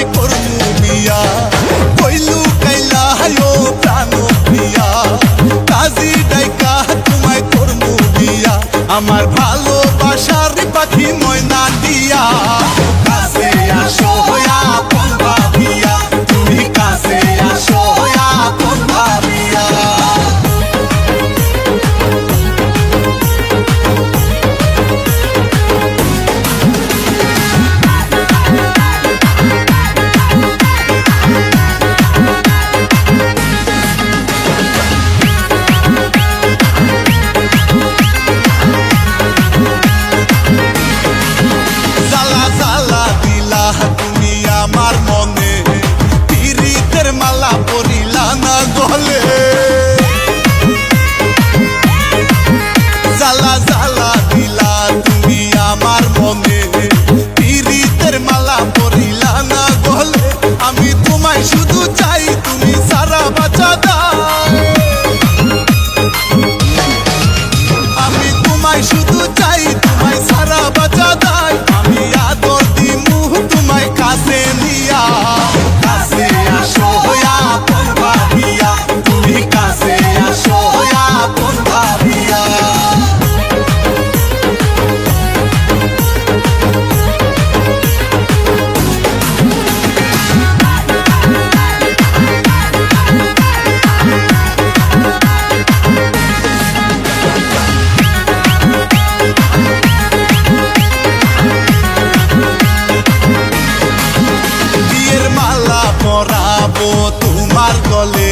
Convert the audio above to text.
মই করলু বিয়া কইলু কাইলা হায়ো প্রাণ প্রিয়া। কাজী ডাইকা তোমায় করমু বিয়া। আমার ভালোবাসার পাখি ময়না দিয়া। কাছে আসো হয়া তার গলে